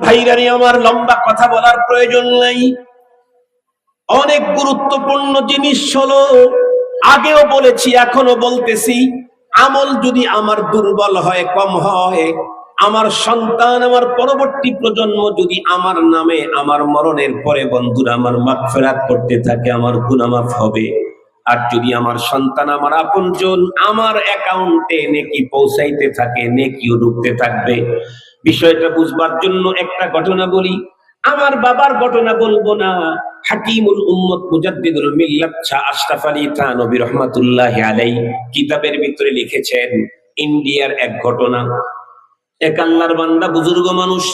ভাইরানি আমার লম্বা কথা বলার প্রয়োজন নাই। অনেক গুরুত্বপূর্ণ জিনিস হলো, আগেও বলেছি, এখনও বলতেছি, আমল যদি আমার দুর্বল হয়, কম হয়, আমার সন্তান, আমার পরবর্তী প্রজন্ম যদি আমার নামে, আমার মরণের পরে বন্ধুরা আমার মাগফিরাত করতে থাকে, আমার গুনামাফ হবে। আর যদি আমার সন্তান, আমার আপনজন আমার অ্যাকাউন্টে নেকি পৌঁছাইতে থাকে, নেকিও ঢুকতে থাকবে। বিষয়টা বুঝবার জন্য একটা ঘটনা বলি। আমার বাবার ঘটনা বলব না। হাকিমুল উম্মত মুজাদ্দিদুল মিল্লাত শাহ আশরাফ আলী থানবী রহমাতুল্লাহ আলাই কিতাবের ভিতরে লিখেছেন, ইন্ডিয়ার এক ঘটনা। এক আল্লাহর বান্দা বুজুর্গ মানুষ,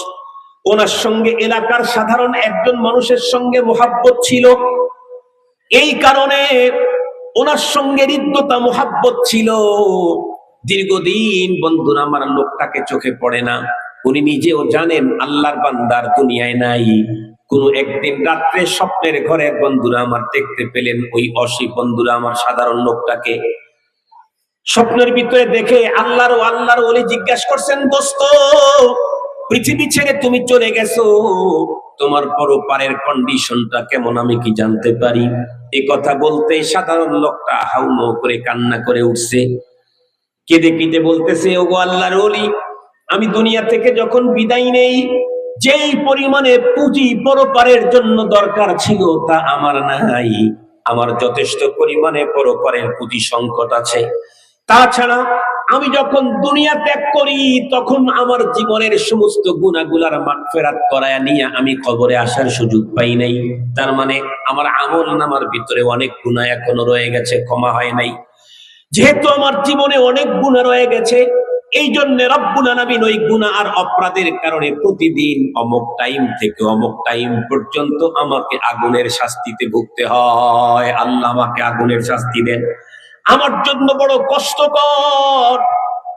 ওনার সঙ্গে এলাকার সাধারণ একজন মানুষের সঙ্গে মোহাব্বত ছিল। এই কারণে ওনার সঙ্গে হৃদ্যতা মোহাব্বত ছিল। দীর্ঘদিন বন্ধুরা আমার লোকটাকে চোখে পড়ে না। উনি নিজেও জানেন আল্লাহর বান্দার দুনিয়ায় নাই। কোন একদিন রাত্রে স্বপ্নের ঘরে বন্ধুরা আমার দেখতে পেলেন, ওই অসি বন্ধুরা আমার সাধারণ লোকটাকে। স্বপ্নের ভিতরে দেখে আল্লাহর আল্লাহর ওলি জিজ্ঞাসা করছেন, দোস্ত, পৃথিবী ছেড়ে তুমি চলে গেছো। তোমার পরপারের কন্ডিশনটা কেমন আমি কি জানতে পারি? এ কথা বলতে সাধারণ লোকটা হাউমাউ করে কান্না করে উঠছে। কেঁদে কেঁদে বলতেছে, ওগো আল্লাহর ওলি আমি দুনিয়া থেকে যখন বিদায় নেই, যেই পরিমাণে পুঁজি পরপারের জন্য দরকার ছিল তা আমার নাই। আমার যথেষ্ট পরিমাণে পরপারের পুঁজি সংকট আছে। তাছাড়া আমি যখন দুনিয়া ত্যাগ করি, তখন আমার জীবনের সমস্ত গুণাগুলার মাগফেরাত করায় নিয়ে আমি কবরে আসার সুযোগ পাই নাই। তার মানে আমার আমল নামার ভিতরে অনেক গুণা এখনও রয়ে গেছে, ক্ষমা হয় নাই। যেহেতু আমার জীবনে অনেক গুণা রয়ে গেছে এই জন্য রব্বুল আলামিন ওই গুণা আর অপরাধের কারণে প্রতিদিন অমুক টাইম থেকে অমুক টাইম পর্যন্ত আমাকে আগুনের শাস্তিতে ভুগতে হয়। আল্লাহ আমাকে আগুনের শাস্তি দেন। আমার জন্য বড় কষ্টকর।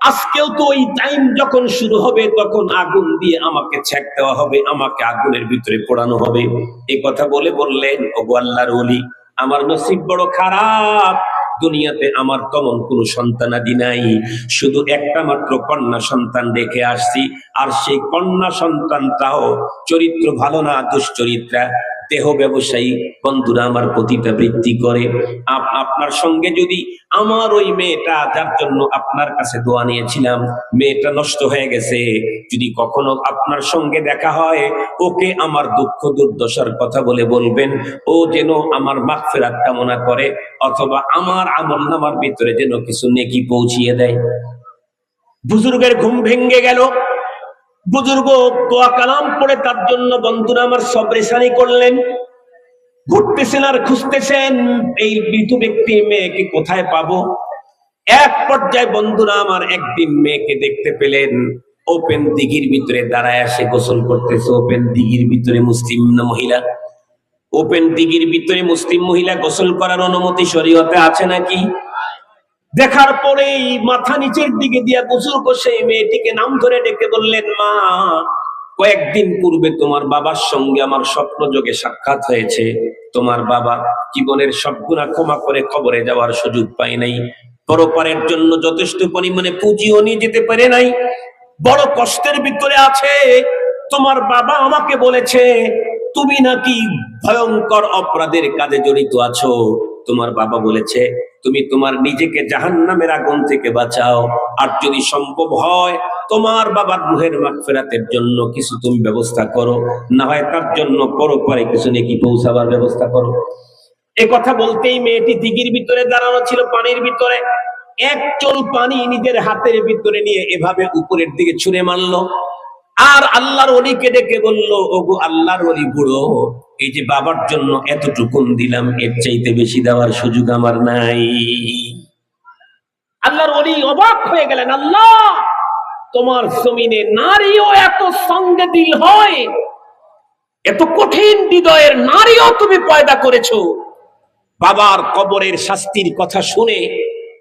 আজকেও তো ওই টাইম যখন শুরু হবে, তখন আগুন দিয়ে আমাকে ছেক দেওয়া হবে, আমাকে আগুনের ভিতরে পোড়ানো হবে। এই কথা বলে বললেন, ওগো আল্লাহর ওলি, আমার নসিব বড় খারাপ। দুনিয়াতে আমার তেমন কোনো সন্তানাদি নাই। শুধু একটা মাত্র কন্যা সন্তান রেখে আসছি, আর সেই কন্যা সন্তানটাও চরিত্র ভালো না, দুশ্চরিত্রা। দেহ ব্যবসায়ী, বন্ধুরা আমার প্রতিটা করে। আপ- আপনার সঙ্গে যদি আমার ওই মেয়েটা, যার জন্য আপনার কাছে দোয়া নিয়েছিলাম, মেয়েটা নষ্ট হয়ে গেছে, যদি কখনো আপনার সঙ্গে দেখা হয়, ওকে আমার দুঃখ দুর্দশার কথা বলে বলবেন, ও যেন আমার মাগফিরাত কামনা করে, অথবা আমার আমল নামার ভিতরে যেন কিছু নেকি পৌঁছিয়ে দেয়। বুজুর্গের ঘুম ভেঙ্গে গেল। বুজুর্গ দোয়া কালাম পড়ে তার জন্য বন্ধুরা আমার সবরেশানি করলেন। ঘুরতেছেন আর খুঁজতেছেন, এই মৃত ব্যক্তি মেয়েকে কোথায় পাবো? এক পর্যায়ে বন্ধুরা আমার একদিন মেয়েকে দেখতে পেলেন। ওপেন দিঘির ভিতরে দাঁড়ায় আসে, গোসল করতেছে ওপেন দিঘির ভিতরে মুসলিম মহিলা? ওপেন দিঘির ভিতরে মুসলিম মহিলা গোসল করার অনুমতি শরীয়তে আছে নাকি? দেখার পরেই মাথা নিচের দিকে দিয়া করছে, এই মেয়েটিকে নাম ধরে ডেকে বললেন, মা, কয়েকদিন পূর্বে তোমার বাবার সঙ্গে আমার স্বপ্ন যোগে সাক্ষাৎ হয়েছে। তোমার বাবা জীবনের সব গুণা ক্ষমা করে খবরে যাওয়ার সুযোগ পাই নাই। পরপারের জন্য যথেষ্ট পরিমাণে পুঁজিও নিয়ে যেতে পারে নাই। বড় কষ্টের ভিতরে আছে। তোমার বাবা আমাকে বলেছে, তুমি নাকি ভয়ঙ্কর অপরাধের কাজে জড়িত আছো। তোমার বাবা বলেছে, তুমি তোমার নিজেকে জাহান্নামের আগুন থেকে বাঁচাও। আর যদি সম্ভব হয়, তোমার বাবার রুহের মাগফিরাতের জন্য কিছু তুমি ব্যবস্থা করো। না হয় তার জন্য পরপরে কিছু নাকি পৌঁছাবার ব্যবস্থা করো। এ কথা বলতেই মেয়েটি দিঘির ভিতরে দাঁড়ানো ছিল পানির ভিতরে। এক চল পানি নিজের হাতের ভিতরে নিয়ে এভাবে উপরের দিকে ছুঁড়ে মারলো। আর আল্লাহর অলিকে ডেকে বলল, ওগো আল্লাহর অলি বুড়ো এই যে বাবার জন্য এতটুকুন দিলাম, এর চাইতে বেশি দেওয়ার সুযোগ আমার নাই। আল্লাহর অলি অবাক হয়ে গেলেন, আল্লাহ, তোমার জমিনে নারীও এত সঙ্গে দিল হয়, এত কঠিন হৃদয়ের নারীও তুমি পয়দা করেছ। বাবার কবরের শাস্তির কথা শুনে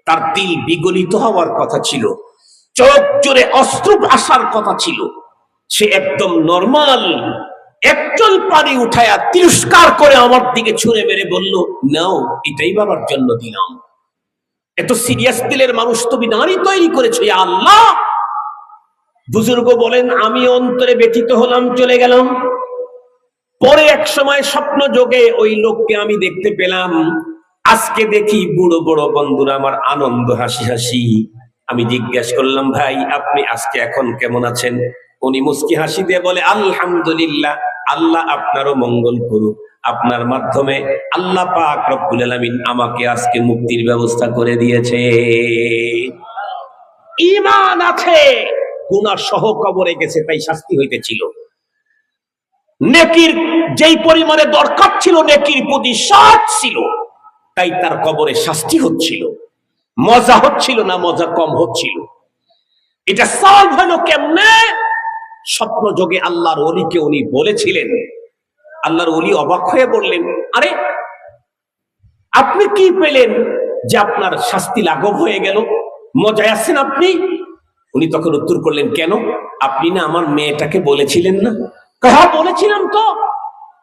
তার দিল বিগলিত হওয়ার কথা ছিল, চোখ জোরে অস্ত্র আসার কথা ছিল। সে একদম নর্মাল একচল পানি উঠায়া তিরস্কার করে আমার দিকে ছুঁড়ে মেরে বলল, নাও, এটাই বাবার জন্য দিলাম। এত সিরিয়াস দিলের মানুষ তুমি নারী তৈরি করেছ আল্লাহ! বুজুর্গ বলেন, আমি অন্তরে ব্যথিত হলাম, চলে গেলাম। পরে এক সময় স্বপ্ন যোগে ওই লোককে আমি দেখতে পেলাম। আজকে দেখি বুড়ো, বড় বন্ধুরা আমার আনন্দ, হাসি হাসি। আমি জিজ্ঞেস করলাম, ভাই, আপনি আজকে এখন কেমন আছেন? উনি মুস্কি হাসি দিয়ে বলে, আলহামদুলিল্লাহ, আল্লাহ আপনারও মঙ্গল করুক। আপনার মাধ্যমে আল্লাহ পাক রব্বুল আলামিন আমাকে আজকে মুক্তির ব্যবস্থা করে দিয়েছে। ইমান আছে গুনার সহ কবরে গেছে, তাই শাস্তি হইতেছিল। নেকির যেই পরিমাণে দরকার ছিল, নেকির প্রতি সাত ছিল, তাই তার কবরে শাস্তি হচ্ছিল। মজা হচ্ছিল না, মজা কম হচ্ছিল। এটা সলভ হলো কেমনে? স্বপ্ন যোগে আল্লাহর অলিকে উনি বলেছিলেন। আল্লাহর অলি অবাক হয়ে বললেন, আরে, আপনি কি পেলেন যে আপনার শাস্তি লাঘব হয়ে গেল? মজায় আছেন আপনি? উনি তখন উত্তর করলেন, কেন? আপনি না আমার মেয়েটাকে বলেছিলেন না? কাহা বলেছিলাম তো।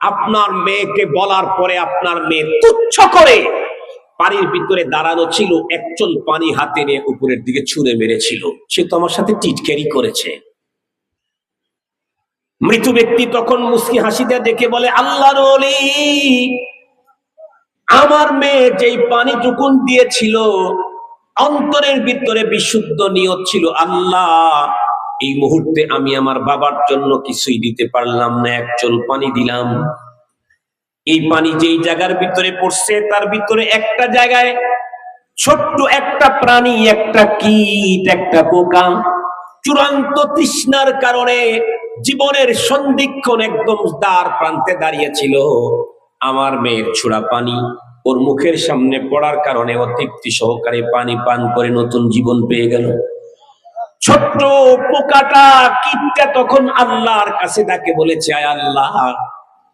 আপনার মেয়েকে বলার পরে আপনার মেয়ে তুচ্ছ করে পানির ভিতরে দাঁড়ানো ছিল একচল পানি হাতে নিয়ে উপরের দিকে ছুঁড়ে মেরেছিল। সে তো আমার সাথে টিটকারি করেছে। মৃত ব্যক্তি তখন মুস্কি হাসিতে দেখে বলে, আল্লাহর আমার মেয়ে যেই পানিটুকুন দিয়েছিল, অন্তরের ভিতরে বিশুদ্ধ নিয়ত ছিল। আল্লাহ, এই মুহূর্তে আমি আমার বাবার জন্য কিছুই দিতে পারলাম না এক চল পানি দিলাম। এই পানি যেই জায়গার ভিতরে পড়ছে, তার ভিতরে একটা জায়গায় ছোট্ট একটা প্রাণী, একটা কীট, একটা পোকা, চূড়ান্ত তৃষ্ণার কারণে জীবনের সন্ধিক্ষণ একদম দ্বার প্রান্তে দাঁড়িয়েছিল। আমার মেয়ের ছোড়া পানি ওর মুখের সামনে পড়ার কারণে ও তৃপ্তি সহকারে পানি পান করে নতুন জীবন পেয়ে গেল। ছোট্ট পোকাটা কীটটা তখন আল্লাহর কাছে তাকে বলেছে, আয় আল্লাহ,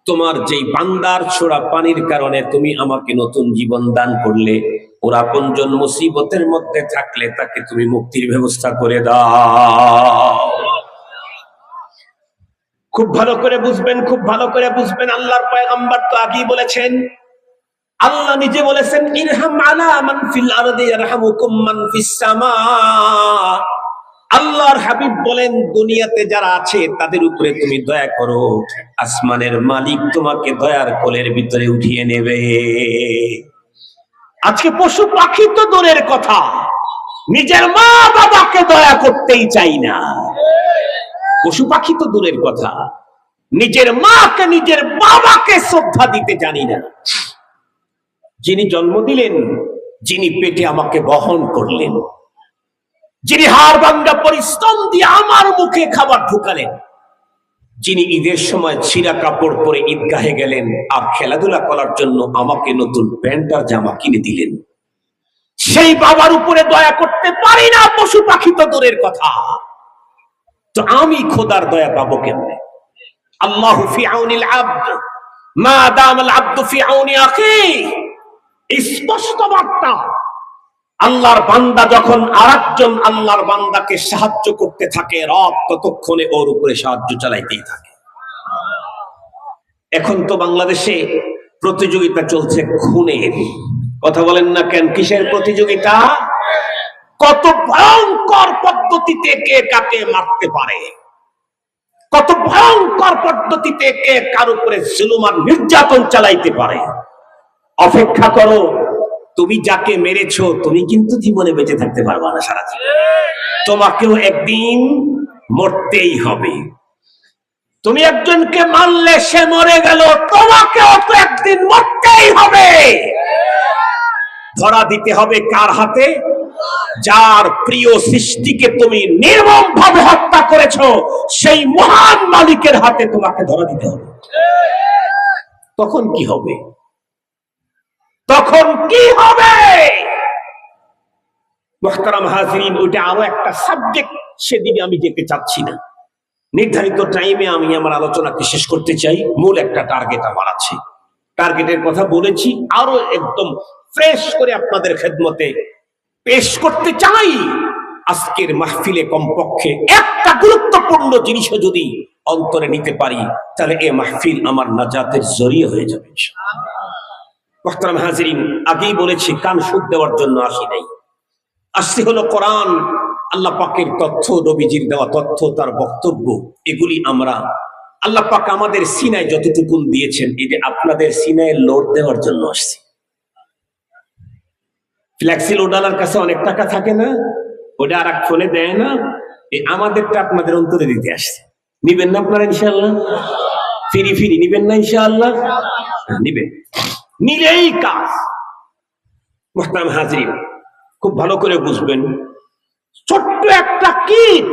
তোমার যেই বান্দার ছোড়া পানির কারণে তুমি আমাকে নতুন জীবন দান করলে, ওর আপন আপনজন মুসিবতের মধ্যে থাকলে তাকে তুমি মুক্তির ব্যবস্থা করে দাও। খুব ভালো করে বুঝবেন, খুব ভালো করে বুঝবেন, আল্লাহর পয়গম্বর তো আগেই বলেছেন, আল্লাহ নিজে বলেছেন, ইরহাম আলা মান ফিল আরদি ইয়ারহামুকুম মান ফিস সামা। আল্লাহর হাবিব বলেন, দুনিয়াতে যারা আছে, তাদের উপরে তুমি দয়া করো, আসমানের মালিক তোমাকে দয়ার কোলের ভিতরে উঠিয়ে নেবে। আজকে পশু পাখি তো দূরের কথা, নিজের মা বাবাকে দয়া করতেই চাই না। পশু পাখি তো দূরের কথা। নিজের মাকে, নিজের বাবাকে শ্রদ্ধা দিতে জানি না। যিনি জন্ম দিলেন, যিনি পেটে আমাকে বহন করলেন, যিনি হার ভাঙ্গা পরিশ্রম দিয়ে আমার মুখে খাবার ঢুকালেন, যিনি ঈদের সময় ছিঁড়া কাপড় পরে ঈদগাহে গেলেন আর খেলাধুলা করার জন্য আমাকে নতুন প্যান্ট আর জামা কিনে দিলেন। সেই বাবার উপরে দয়া করতে পারি না, পশু পাখি তো দূরের কথা। তো আমি খোদার দয়া পাবো কেমনে? আল্লাহ আব্দ। মা আব্দ স্পষ্ট বার্তা। আল্লাহর বান্দা যখন আরেকজন আল্লাহর বান্দাকে সাহায্য করতে থাকে, রব ততক্ষণে ওর উপরে সাহায্য চালাইতেই থাকে। এখন তো বাংলাদেশে প্রতিযোগিতা চলছে খুনের। কথা বলেন না কেন? কিসের প্রতিযোগিতা? কত ভয়ঙ্কর পদ্ধতিতে কে কাকে মারতে পারে? কত ভয়ঙ্কর পদ্ধতিতে কে কার উপরে জুলুম আর নির্যাতন চালাইতে পারে? অপেক্ষা করো, তুমি যাকে মেরেছো, তুমি কিন্তু জীবনে বেঁচে থাকতে পারবা না সারা জীবন। তোমাকেও একদিন মরতেই হবে। তুমি একজনকে মারলে সে মরে গেল, তোমাকেও তো একদিন মরতেই হবে। ধরা দিতে হবে কার হাতে? যার প্রিয় সৃষ্টিকে তুমি নির্মম ভাবে হত্যা করেছ, সেই মহান মালিকের হাতে তোমাকে ধরা দিতে হবে। তখন কি হবে? তখন কি হবে? হাজরিন, ওইটা আরও একটা সাবজেক্ট সেদিকে আমি যেতে চাচ্ছি না। নির্ধারিত টাইমে আমি আমার আলোচনাকে শেষ করতে চাই। মূল একটা টার্গেট আমার আছে। টার্গেটের কথা বলেছি, আরও একদম ফ্রেশ করে আপনাদের খেদমতে পেশ করতে চাই, আজকের মাহফিলে কমপক্ষে একটা গুরুত্বপূর্ণ জিনিসও যদি অন্তরে নিতে পারি, তাহলে এ মাহফিল আমার নাজাতের জরিয়ে হয়ে যাবে আগেই বলেছি, কান সুদ দেওয়ার জন্য আসি নাই। আসছি হলো কোরআন, আল্লাহ পাকের তথ্য, নবীজির দেওয়া তথ্য, তার বক্তব্য, এগুলি আমরা আল্লাহ পাক আমাদের সিনায় যতটুকুন দিয়েছেন এটা আপনাদের সিনায় লোড দেওয়ার জন্য আসছে। ফ্ল্যাক্সি লোডালার কাছে অনেক টাকা থাকে না ওটা আর এক ফোনে দেয় না, এই আমাদেরটা আপনাদের অন্তরে দিতে আসছে। নিবেন না আপনারা ইনশাল্লাহ ফিরি ফিরি নিবেন না ইনশাআল্লাহ? নিবেন। নিলেই কাজ। মোহতারাম হাজরিন খুব ভালো করে বুঝবেন। ছোট্ট একটা কীট,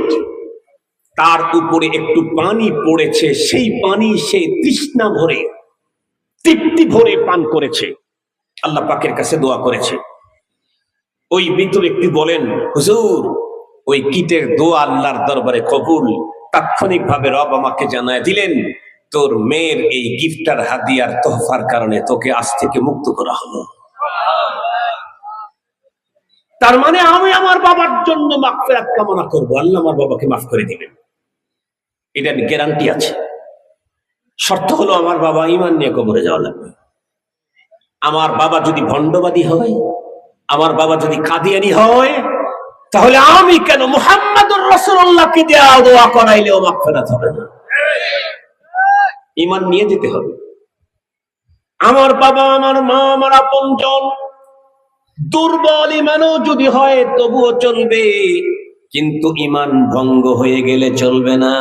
তার উপরে একটু পানি পড়েছে, সেই পানি সে তৃষ্ণা ভরে, তৃপ্তি ভরে পান করেছে। আল্লাহ পাকের কাছে দোয়া করেছে। ওই বৃদ্ধ ব্যক্তি বলেন, হুজুর, ওই কীটের দোয়া আল্লাহর দরবারে কবুল। তাৎক্ষণিক ভাবে রব আমাকে জানায় দিলেন, তোর মেয়ের এই গিফটার হাদিয়ার তোহফার কারণে তোকে আজ থেকে মুক্ত করা হলো। তার মানে আমি আমার বাবার জন্য মাগফিরাত কামনা করব। আল্লাহ আমার বাবাকে মাফ করে দিবেন। এটার গ্যারান্টি আছে। শর্ত হলো আমার বাবা ইমান নিয়ে কবরে যাওয়া লাগবে। আমার বাবা যদি ভণ্ডবাদী হয় আমার বাবা যদি কাদিয়ানি হয়, তাহলে আমি কেন মুহাম্মাদুর রাসূলুল্লাহকে দেয়া দোয়া করাইলেও মাগফিরাত হবে না? ইমান নিয়ে যেতে হবে। আমার বাবা, আমার মা, আমার আপনজন দুর্বল ইমানও যদি হয়, তবুও চলবে। কিন্তু ইমান ভঙ্গ হয়ে গেলে চলবে না।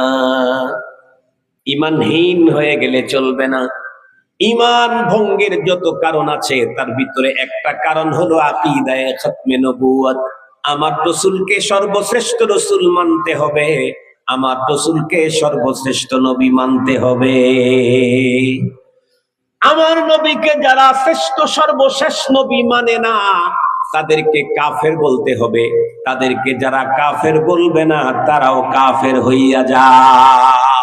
ইমানহীন হয়ে গেলে চলবে না। ইমান ভঙ্গের যত কারণ আছে, তার ভিতরে একটা কারণ হলো আকিদায়ে আমার রসুলকে সর্বশ্রেষ্ঠ রসুল মানতে হবে, আমার রসুলকে সর্বশ্রেষ্ঠ নবী মানতে হবে। আমার নবীকে যারা শ্রেষ্ঠ সর্বশেষ নবী মানে না, তাদেরকে কাফের বলতে হবে। তাদেরকে যারা কাফের বলবে না, তারাও কাফের হইয়া যায়।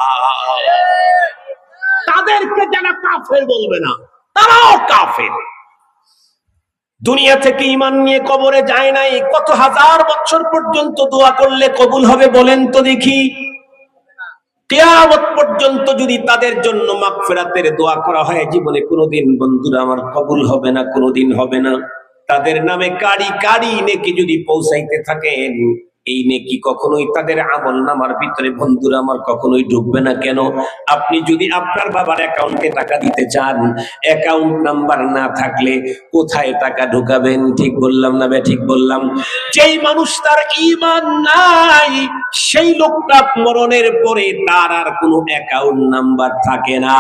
তাদেরকে যারা কাফের বলবে না, তারাও কাফের। দুনিয়া থেকে ইমান নিয়ে কবরে যায় নাই, কত হাজার বছর পর্যন্ত দোয়া করলে কবুল হবে বলেন তো দেখি। কেয়ামত পর্যন্ত যদি তাদের জন্য মাগফিরাতের দোয়া করা হয়, জীবনে কোনোদিন বন্ধুরা আমার কবুল হবে না, কোনোদিন হবে না। তাদের নামে কারি কারি নেকি যদি পৌঁছাইতে থাকেন এই নেকি কখনোই তাদের আমল নামার ভিতরে, বন্ধুরা আমার কখনোই ঢুকবে না। কেন? আপনি যদি আপনার বাবার অ্যাকাউন্টে টাকা দিতে চান, অ্যাকাউন্ট নাম্বার না থাকলে কোথায় টাকা ঢুকাবেন? ঠিক বললাম না ঠিক বললাম। যেই মানুষ তার ইমান নাই, সেই লোকটা মরণের পরে তার আর কোনো অ্যাকাউন্ট নাম্বার থাকে না।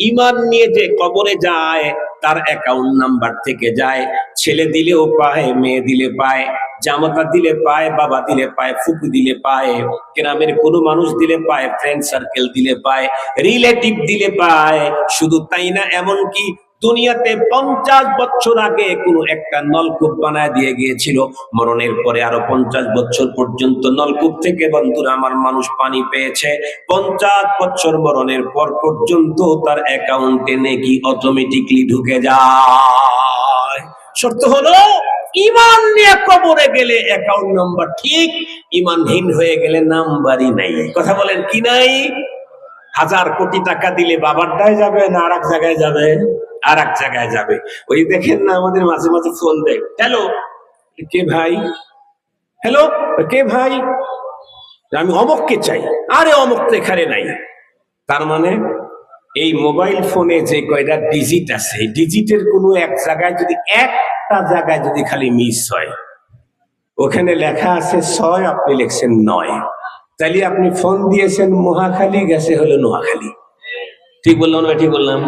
ইমান নিয়ে যে কবরে যায়, তার অ্যাকাউন্ট নাম্বার থেকে যায়। ছেলে দিলেও পায়, মেয়ে দিলে পায়। জামাতা দিলে পায়, বাবা দিলে পায় ফুকু দিলে পায়, গ্রামের কোনো মানুষ দিলে পায় ফ্রেন্ড সার্কেল দিলে পায় রিলেটিভ দিলে পায়। শুধু তাই না, এমনকি দুনিয়াতে পঞ্চাশ বছর আগে কোনো একটা নলকূপ বানায় দিয়ে গিয়েছিল। মরণের পরে আরও পঞ্চাশ বছর পর্যন্ত নলকূপ থেকে বন্ধুরা, আমার মানুষ পানি পেয়েছে। পঞ্চাশ বছর মরণের পর পর্যন্ত তার অ্যাকাউন্টে নেকি অটোমেটিকলি ঢুকে যায়। শর্ত হলো ইমান নিয়ে কবরে গেলে অ্যাকাউন্ট নাম্বার ঠিক, ইমানহীন হয়ে গেলে নাম্বারই নাই। কথা বলেন কি নাই? হাজার কোটি টাকা দিলে বাবারটাই যাবে না আর এক জায়গায় যাবে? আর এক জায়গায় যাবে। ওই দেখেন না, আমাদের মাঝে মাঝে ফোন দেয়। হ্যালো কে ভাই? হ্যালো কে ভাই? আমি অমককে চাই। আরে অমক তো এখানে নাই। তার মানে এই মোবাইল ফোনে যে কয়টা ডিজিট আছে ডিজিটের কোনো এক জায়গায় যদি, একটা জায়গায় যদি খালি মিস হয়, ওখানে লেখা আছে ছয়, আপনি লিখছেন নয়। তাহলে আপনি ফোন দিয়েছেন, মহাখালী গেছে হলো নোয়াখালী। ঠিক বললাম না ঠিক বললাম?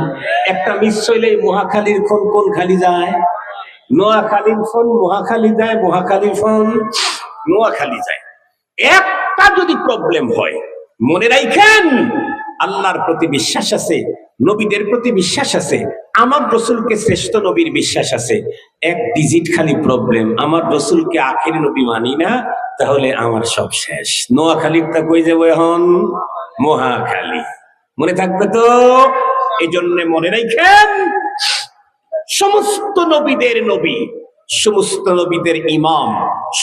একটা মিস হইলে মহাখালীর ফোন কোন খালি যায়? নোয়াখালীর ফোন মহাখালী যায় মহাখালীর ফোন নোয়াখালী যায়। একটা যদি প্রবলেম হয়, মনে রাখেন আল্লাহর প্রতি বিশ্বাস আছে, নবীদের প্রতি বিশ্বাস আছে, আমার রসুলকে শ্রেষ্ঠ নবীর বিশ্বাস আছে। এক ডিজিট খালি প্রবলেম আমার রসুলকে আখের নবী মানি না, তাহলে আমার সব শেষ। নোয়াখালীর তা কই যাব এখন? মহাখালী। মনে থাকবে তো? এই জন্য মনে রাখেন সমস্ত নবীদের নবী, সমস্ত নবীদের ইমাম,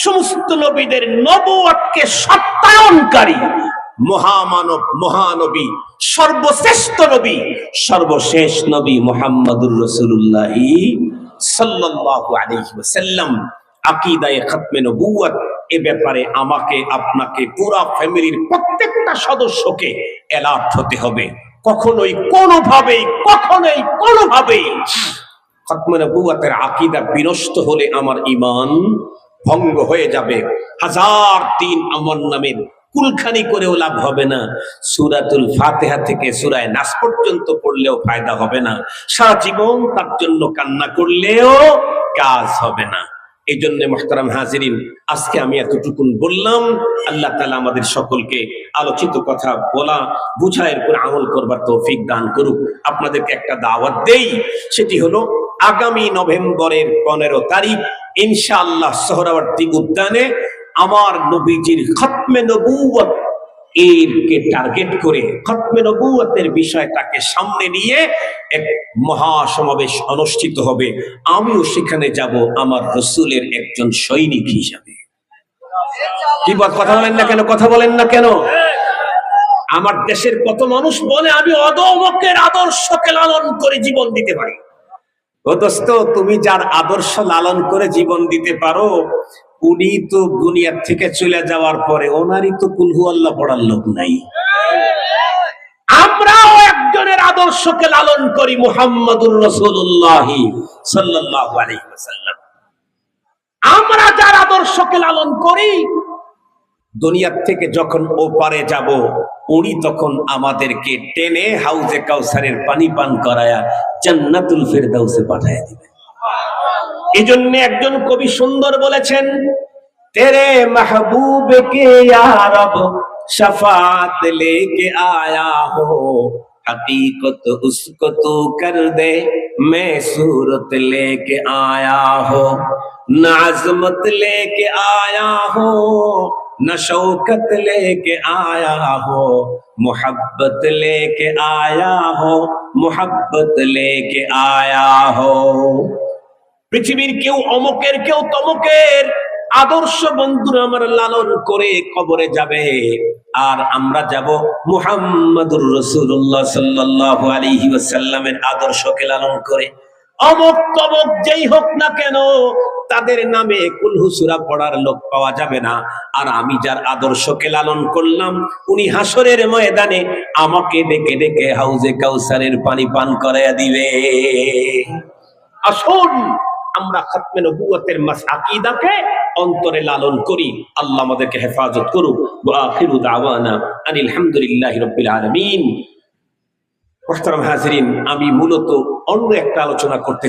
সমস্ত নবীদের নবকে সত্যায়নকারী মহামানব, মহানবী, সর্বশ্রেষ্ঠ নবী, সর্বশেষ নবী মোহাম্মদুর রসুল্লাহ ওয়াসাল্লাম। আকিদায়ে খতমে নবুয়ত এ ব্যাপারে আমাকে, আপনাকে, পুরা ফ্যামিলির প্রত্যেকটা সদস্যকে অ্যালার্ট হতে হবে। কখনোই, কোনোভাবেই কখনোই, কোনোভাবেই। খতমে নবুয়তের আকিদা বিনষ্ট হলে আমার ঈমান ভঙ্গ হয়ে যাবে। হাজার তিন আমার নামে কুলখানি করেও লাভ হবে না। সুরাতুল ফাতেহা থেকে সুরায় নাস পর্যন্ত পড়লেও ফায়দা হবে না। সারা জীবন তার জন্য কান্না করলেও কাজ হবে না। এই জন্য মোহতারাম হাজিরিন, আজকে আমি এতটুকুন বললাম, আল্লাহ তালা আমাদের সকলকে আলোচিত কথা বলা, বুঝা, এরপর আমল করবার তৌফিক দান করুক। আপনাদেরকে একটা দাওয়াত দেই, সেটি হলো আগামী নভেম্বরের পনেরো তারিখ, ইনশাআল্লাহ সোহরাবর্তী উদ্যানে আমার নবীজির খতমে নবুয়ত এরকে টার্গেট করে, খতমে নবুয়তের বিষয়টাকে সামনে নিয়ে এক মহা সমাবেশ অনুষ্ঠিত হবে। আমিও সেখানে যাব, আমার রসুলের একজন সৈনিক হিসাবে। কি কথা বলেন না কেন? কথা বলেন না কেন? আমার দেশের কত মানুষ বলে, আমি অদমকের আদর্শকে লালন করে জীবন দিতে পারি। ও দোস্ত, তুমি যার আদর্শ লালন করে জীবন দিতে পারো উনি তো দুনিয়ার থেকে চলে যাওয়ার পরে ওনারই তো কুলহু আল্লাহ পড়ার লোক নাই। আমরাও একজনের আদর্শকে লালন করি আলাইহি আমরা যার আদর্শকে লালন করি, দুনিয়ার থেকে যখন ওপারে যাব, উনি তখন আমাদেরকে টেনে হাউজে কাউসারের পানি পান করায়া জান্নাতুল ফেরদাউসে পাঠায় দিবে। এই জন্য একজন কবি সুন্দর বলেছেন، তেরে محبوب کے یا رب شفاعت لے کے آیا ہو حقیقت اس کو تو کر دے میں صورت لے کے آیا ہو نہ عظمت لے کے آیا ہو نہ شوکت لے کے آیا ہو محبت لے کے آیا ہو محبت لے کے آیا ہو পৃথিবীর কেউ অমকের, কেউ তমকের। আদর্শ বন্ধুরা আমার লালন করে কবরে যাবে। আর আমরা যাব মুহাম্মাদুর রসুল্লাহ সাল্লাল্লাহু আলাইহি ওয়াসাল্লামের আদর্শকে লালন করে। অমক তমক যেই হোক না কেন, তাদের নামে কুলহুসুরা পড়ার লোক পাওয়া যাবে না। আর আমি যার আদর্শকে লালন করলাম, উনি হাসরের ময়দানে আমাকে ডেকে ডেকে হাউজে কাউসারের পানি পান করাইয়া দিবে। আসুন আমরা খতমে নবুয়তের মাস আকীদাকে অন্তরে লালন করি। আল্লাহ আমাদেরকে হেফাজত করুক। আখিরু দাওয়ানা আনিল হামদুলিল্লাহি রাব্বিল আলামিন। মুহতারাম হাজিরিন, আমি মূলত অন্য একটা আলোচনা করতে